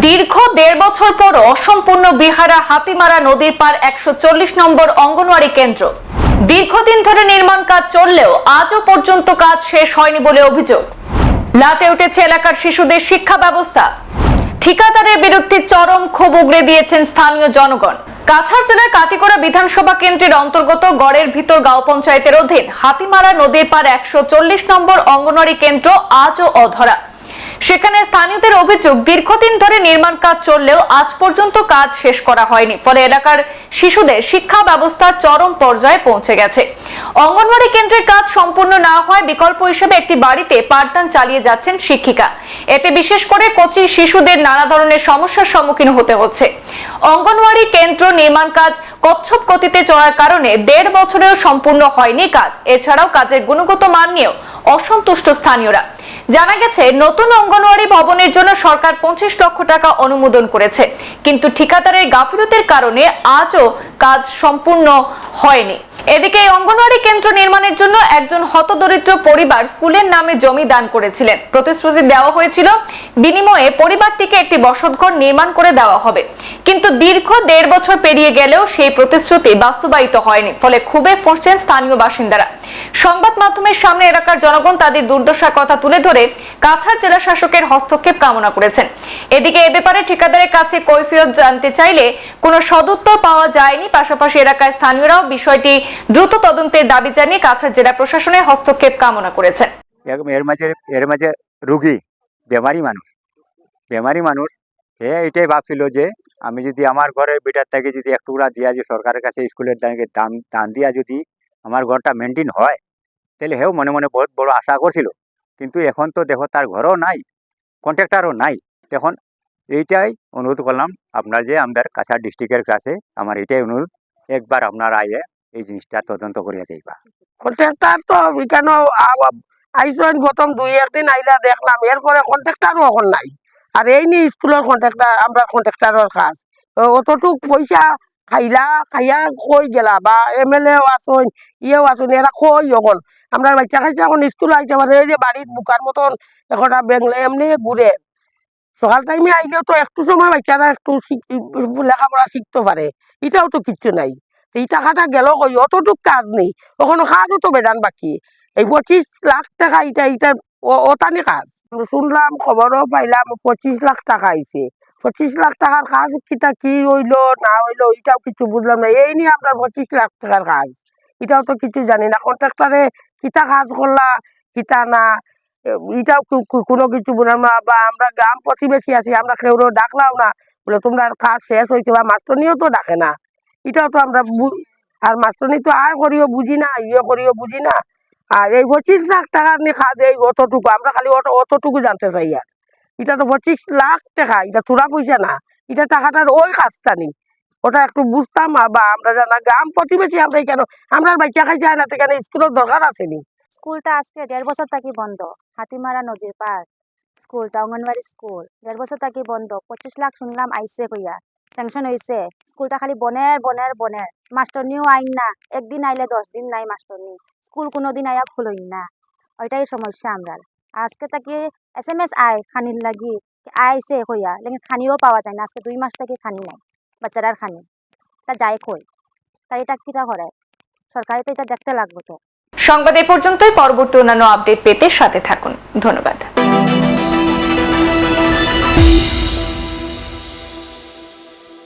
দীর্ঘ দেড় বছর পর অসম্পূর্ণ বিহারা হাতিমারা নদীর পার একশো চল্লিশ নম্বর অঙ্গনওয়াড়ি কেন্দ্র। দীর্ঘদিন ধরে নির্মাণ কাজ চললেও আজও পর্যন্ত কাজ শেষ হয়নি বলে অভিযোগ। লাটে উঠেছে এলাকার শিশুদের শিক্ষা ব্যবস্থা। ঠিকাদারের বিরুদ্ধে চরম ক্ষোভ উগড়ে দিয়েছেন স্থানীয় জনগণ। কাছাড় জেলার কাটিকোড়া বিধানসভা কেন্দ্রের অন্তর্গত গড়ের ভিতর গাঁও পঞ্চায়েতের অধীন হাতিমারা নদীর পার একশো চল্লিশ নম্বর অঙ্গনওয়াড়ি কেন্দ্র আজও অধরা। সেখানে স্থানীয়দের অভিযোগ, দীর্ঘদিন ধরে নির্মাণ কাজ চললেও আজ পর্যন্ত কাজ শেষ করা হয়নি। ফলে এলাকার শিশুদের শিক্ষা ব্যবস্থা চরম পর্যায়ে পৌঁছে গেছে। অঙ্গনওয়াড়ি কেন্দ্রের কাজ সম্পূর্ণ না হয় বিকল্প হিসেবে একটি বাড়িতে পাঠদান চালিয়ে যাচ্ছেন শিক্ষিকা। এতে বিশেষ করে কচি শিশুদের নানা ধরনের সমস্যার সম্মুখীন হতে হচ্ছে। অঙ্গনওয়াড়ি কেন্দ্র নির্মাণ কাজ কচ্ছপ গতিতে চলার কারণে দেড় বছরেও সম্পূর্ণ হয়নি কাজ। এছাড়াও কাজের গুণগত মান নিয়েও অসন্তুষ্ট স্থানীয়রা। জানা গেছে, নতুন অঙ্গনওয়াড়ি ভবনের জন্য সরকার পঁচিশ লক্ষ টাকা অনুমোদন করেছে। কিন্তু ঠিকাদারের গাফিলতির কারণে আজও কাজ সম্পূর্ণ হয়নি। এদিকে এই অঙ্গনওয়াড়ি কেন্দ্র নির্মাণের জন্য একজন হতদরিদ্র পরিবার স্কুলের নামে জমি দান করেছিলেন। প্রতিশ্রুতি দেওয়া হয়েছিল, বিনিময়ে পরিবারটিকে একটি বসতঘর নির্মাণ করে দেওয়া হবে। কিন্তু দীর্ঘ দেড় বছর পেরিয়ে গেলেও সেই প্রতিশ্রুতি বাস্তবায়িত হয়নি, ফলে খুবই ফসছেন স্থানীয় বাসিন্দারা। সংবাদ মাধ্যমের সামনে এলাকার জনগণ তাদের দুর্দশার কথা তুলে ধরে কাছাড় জেলা শাসকের হস্তক্ষেপ কামনা করেছেন। এদিকে এ ব্যাপারে ঠিকাদারের কাছে কৈফিয়ত জানতে চাইলে কোনো সদুত্তর পাওয়া যায়নি। পাশাপাশি এলাকার স্থানীয়রাও বিষয়টি দ্রুত তদন্তের দাবি জানিয়ে কাছাড় জেলা প্রশাসনের হস্তক্ষেপ কামনা করেছেন। এর মাঝে এর মাঝে রুগী, বেমারি মানুষ বেমারি মানুষ সে এটাই ভাবছিল যে আমি যদি আমার ঘরের বেটার থেকে যদি এক টুকরা দিয়া যে সরকারের কাছে স্কুলের দাঁড়িয়ে দান দান দিয়া যদি আমার ঘরটা মেনটেন হয়, তাহলে হেও মনে মনে বহুত বড় আশা করছিল। কিন্তু এখন তো দেখো তার ঘরও নাই কন্ট্রাক্টারও নাই। তখন এইটাই অনুরোধ করলাম আপনার যে আমাদের কাছাড় ডিস্ট্রিক্টের কাছে আমার এটাই অনুরোধ, একবার আপনারা আইয়ে এই জিনিসটা তদন্ত করিয়া যাইবা কন্ট্রাক্টর তো কেন আইসন প্রথম দুই একদিন আইলা দেখলাম, এরপরে কন্ট্রাক্টারও এখন নাই। আর এই নিয়ে স্কুলের কন্ট্রাক্টার আমরা কন্ট্রাক্টারের কাজ। অতটুক পয়সা খাইলা, খাইয়া কই গেলা? বা এম এল এও আসুন ইয়েও আসুন এরা কই এখন? আমরা বাচ্চা কাচ্চা এখন স্কুল আইতে পারে। যে বাড়ির বুকার মতন এখন বেংলে এমনি ঘুরে। সকাল টাইমে আইলেও তো একটু সময় বাচ্চারা একটু লেখাপড়া শিখতে পারে। এটাও তো কিচ্ছু নাই। এই টাকাটা গেল কই? অতটুক কাজ নেই। ওখানে কাজও তো বেদান বাকি। এই পঁচিশ লাখ টাকা এটা এটা ওটানি কাজ। শুনলাম, খবরও পাইলাম, পঁচিশ লাখ টাকা আইছে। পঁচিশ লাখ টাকার কাজ কিটা কি হইল, না হইল এটাও কিছু বুঝলাম না। এই নিয়ে আপনার পঁচিশ লাখ টাকার কাজ। এটাও তো কিছু জানি না। কন্ট্রাক্টরে কিতা কাজ করলা, কিতা না এটাও কোনো কিছু বুঝলাম না। বা আমরা গ্রাম প্রতিবেশী আছি, আমরা কেউ ডাকলাম না। বলে তোমরা কাজ শেষ হয়েছে বা মাস্টরনিও তো ডাকে না। এটাও তো আমরা আর মাস্টরনি তো আয় করিও বুঝি না ইয়ে করিও বুঝি না। আর এই পঁচিশ লাখ টাকার নিয়ে কাজ এই অতটুকু, আমরা খালি অত, অতটুকু জানতে চাই আর। এটা তো পঁচিশ লাখ টাকা এটা থোড়া পয়সা না। এটা টাকাটার ওই কাজটা নেই। ওটা একটু বুঝতাম বা আমরা জানা গ্রাম প্রতিবেশী, আমরা কেন, আমরা বাচ্চা খাই যায় না, তো কেন স্কুলের দরকার আছে নি স্কুলটা আজকে দেড় বছর থাকি বন্ধ, হাতিমারা নদীর পার স্কুলটা অঙ্গনবাড়ি স্কুল, দেড় বছর থাকি বন্ধ, পঁচিশ লাখ শুনলাম আইসে কইয়া, স্যাংশন হয়েছে স্কুলটা খালি বনের বনের বনের মাস্টরনিও আইন না, একদিন আইলে দশ দিন নাই মাস্টরনি স্কুল কোনোদিন আয়া খুলই না, ওইটাই সমস্যা আমরা আজকে তাকে এস এম এস আয় খানির লাগি আইসে কইয়া, লেকিন খানিও পাওয়া যায় না, আজকে দুই মাস থেকে খানি নাই। বাচ্চারার খানি। তা যায় কই? তাই এটা কিটা করে সরকারে তো এটা দেখতে লাগবে তো। সংবাদ এ পর্যন্তই। পরবর্তী অন্যান্য আপডেট পেতে সাথে থাকুন। ধন্যবাদ।